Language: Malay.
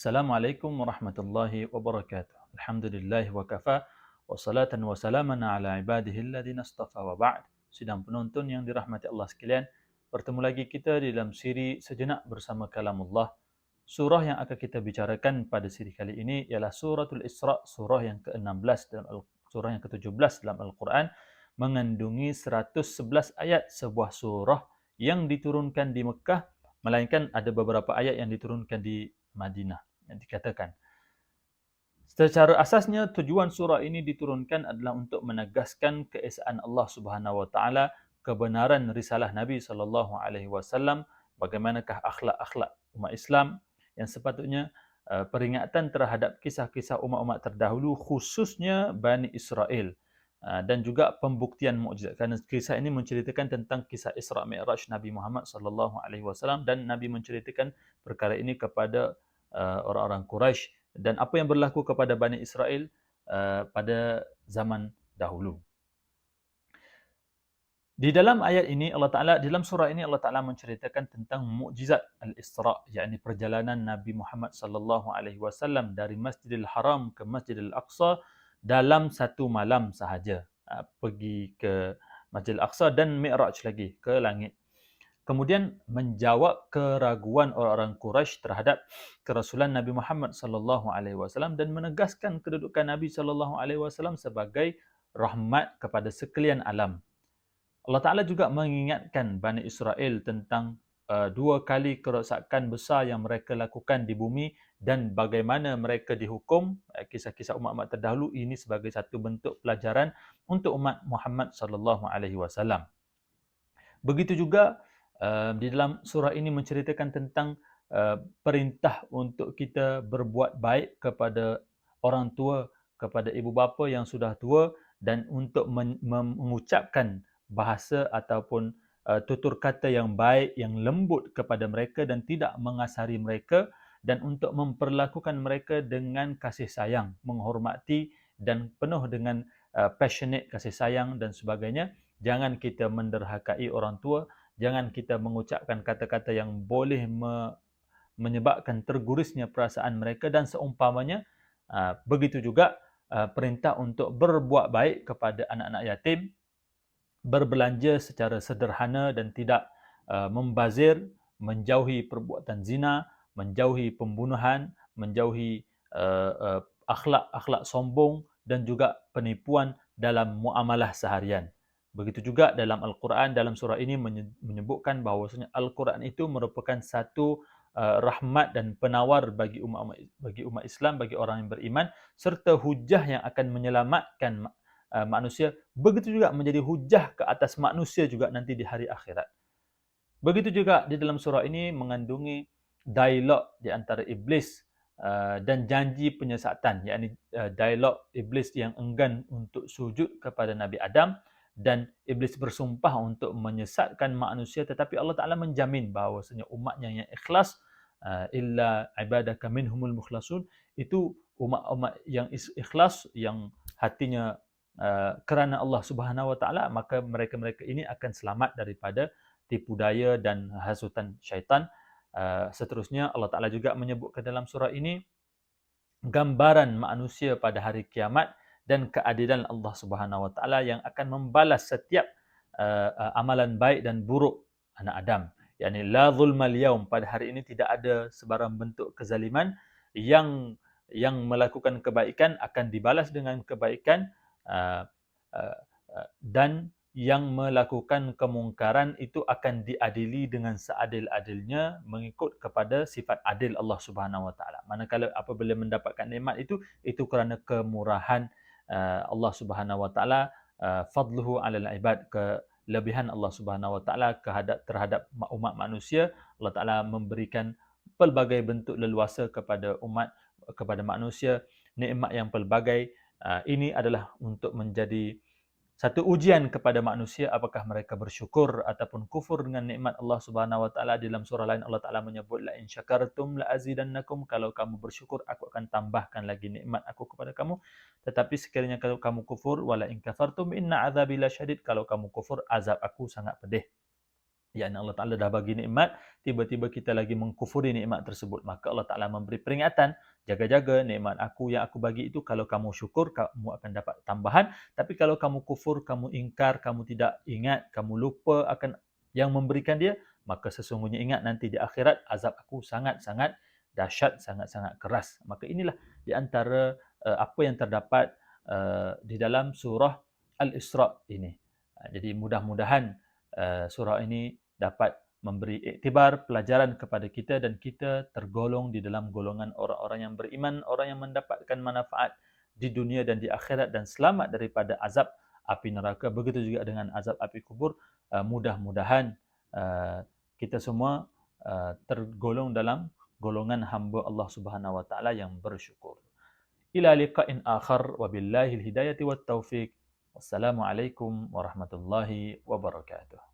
Assalamualaikum warahmatullahi wabarakatuh. Alhamdulillah wa kafa wa salatan wa salaman ala ibadihi alladhina astafa wa ba'd. Sidang penonton yang dirahmati Allah sekalian, bertemu lagi kita di dalam siri sejenak bersama kalamullah. Surah yang akan kita bicarakan pada siri kali ini ialah suratul Isra, surah yang ke-16 dalam Al- surah yang ke-17 dalam Al-Quran mengandungi 111 ayat sebuah surah yang diturunkan di Mekah melainkan ada beberapa ayat yang diturunkan di Madinah yang dikatakan. Secara asasnya tujuan surah ini diturunkan adalah untuk menegaskan keesaan Allah Subhanahu wa taala, kebenaran risalah Nabi sallallahu alaihi wasallam, bagaimanakah akhlak-akhlak umat Islam yang sepatutnya uh, peringatan terhadap kisah-kisah umat-umat terdahulu khususnya Bani Israel uh, dan juga pembuktian mukjizat kerana kisah ini menceritakan tentang kisah Isra Mi'raj Nabi Muhammad sallallahu alaihi wasallam dan Nabi menceritakan perkara ini kepada uh, orang-orang Quraisy dan apa yang berlaku kepada Bani Israel uh, pada zaman dahulu. Di dalam ayat ini Allah Taala di dalam surah ini Allah Taala menceritakan tentang mukjizat Al-Isra yakni perjalanan Nabi Muhammad sallallahu alaihi wasallam dari Masjidil Haram ke Masjidil Aqsa dalam satu malam sahaja uh, pergi ke Masjidil Aqsa dan Mi'raj lagi ke langit kemudian menjawab keraguan orang-orang Quraisy terhadap kerasulan Nabi Muhammad sallallahu alaihi wasallam dan menegaskan kedudukan Nabi sallallahu alaihi wasallam sebagai rahmat kepada sekalian alam. Allah Taala juga mengingatkan Bani Israel tentang uh, dua kali kerosakan besar yang mereka lakukan di bumi dan bagaimana mereka dihukum uh, kisah-kisah umat-umat terdahulu ini sebagai satu bentuk pelajaran untuk umat Muhammad sallallahu alaihi wasallam. Begitu juga uh, di dalam surah ini menceritakan tentang uh, perintah untuk kita berbuat baik kepada orang tua, kepada ibu bapa yang sudah tua dan untuk men- mengucapkan bahasa ataupun uh, tutur kata yang baik, yang lembut kepada mereka dan tidak mengasari mereka dan untuk memperlakukan mereka dengan kasih sayang, menghormati dan penuh dengan uh, passionate kasih sayang dan sebagainya. Jangan kita menderhakai orang tua, jangan kita mengucapkan kata-kata yang boleh me- menyebabkan tergurisnya perasaan mereka dan seumpamanya uh, begitu juga uh, perintah untuk berbuat baik kepada anak-anak yatim berbelanja secara sederhana dan tidak uh, membazir menjauhi perbuatan zina menjauhi pembunuhan menjauhi uh, uh, akhlak-akhlak sombong dan juga penipuan dalam muamalah seharian Begitu juga dalam Al-Quran, dalam surah ini menyebutkan bahawasanya Al-Quran itu merupakan satu uh, rahmat dan penawar bagi umat, bagi umat Islam, bagi orang yang beriman, serta hujah yang akan menyelamatkan uh, manusia. Begitu juga menjadi hujah ke atas manusia juga nanti di hari akhirat. Begitu juga di dalam surah ini mengandungi dialog di antara iblis uh, dan janji penyesatan, yakni uh, dialog iblis yang enggan untuk sujud kepada Nabi Adam dan iblis bersumpah untuk menyesatkan manusia tetapi Allah Taala menjamin bahawasanya umatnya yang ikhlas uh, illa ibadaka minhumul mukhlasun. Itu umat-umat yang ikhlas yang hatinya uh, kerana Allah Subhanahu wa taala maka mereka-mereka ini akan selamat daripada tipu daya dan hasutan syaitan. Uh, seterusnya Allah Taala juga menyebutkan dalam surah ini gambaran manusia pada hari kiamat dan keadilan Allah Subhanahu Wa Taala yang akan membalas setiap uh, uh, amalan baik dan buruk anak Adam. Yani la zulmal yaum pada hari ini tidak ada sebarang bentuk kezaliman yang yang melakukan kebaikan akan dibalas dengan kebaikan uh, uh, dan yang melakukan kemungkaran itu akan diadili dengan seadil-adilnya mengikut kepada sifat adil Allah Subhanahu Wa Taala. Manakala apabila mendapatkan nikmat itu itu kerana kemurahan Allah Subhanahu Wa Taala uh, fadluhu alal ibad kelebihan Allah Subhanahu Wa Taala kehadap terhadap umat manusia. Allah Taala memberikan pelbagai bentuk leluasa kepada umat kepada manusia nikmat yang pelbagai. Uh, ini adalah untuk menjadi satu ujian kepada manusia apakah mereka bersyukur ataupun kufur dengan nikmat Allah Subhanahu wa taala? Dalam surah lain Allah taala menyebut la in syakartum la azidannakum kalau kamu bersyukur aku akan tambahkan lagi nikmat aku kepada kamu. Tetapi sekiranya kalau kamu kufur wala in kafartum inna azabi lasyadid kalau kamu kufur azab aku sangat pedih yang Allah Ta'ala dah bagi nikmat, tiba-tiba kita lagi mengkufuri nikmat tersebut. Maka Allah Ta'ala memberi peringatan, jaga-jaga nikmat aku yang aku bagi itu, kalau kamu syukur, kamu akan dapat tambahan. Tapi kalau kamu kufur, kamu ingkar, kamu tidak ingat, kamu lupa akan yang memberikan dia, maka sesungguhnya ingat nanti di akhirat, azab aku sangat-sangat dahsyat, sangat-sangat keras. Maka inilah di antara uh, apa yang terdapat uh, di dalam surah Al-Isra' ini. Jadi mudah-mudahan uh, surah ini dapat memberi iktibar pelajaran kepada kita dan kita tergolong di dalam golongan orang-orang yang beriman, orang yang mendapatkan manfaat di dunia dan di akhirat dan selamat daripada azab api neraka. Begitu juga dengan azab api kubur. Uh, mudah-mudahan uh, kita semua uh, tergolong dalam golongan hamba Allah Subhanahu wa taala yang bersyukur. Ila liqa'in akhar wa billahi al-hidayati wat taufiq. Wassalamualaikum warahmatullahi wabarakatuh.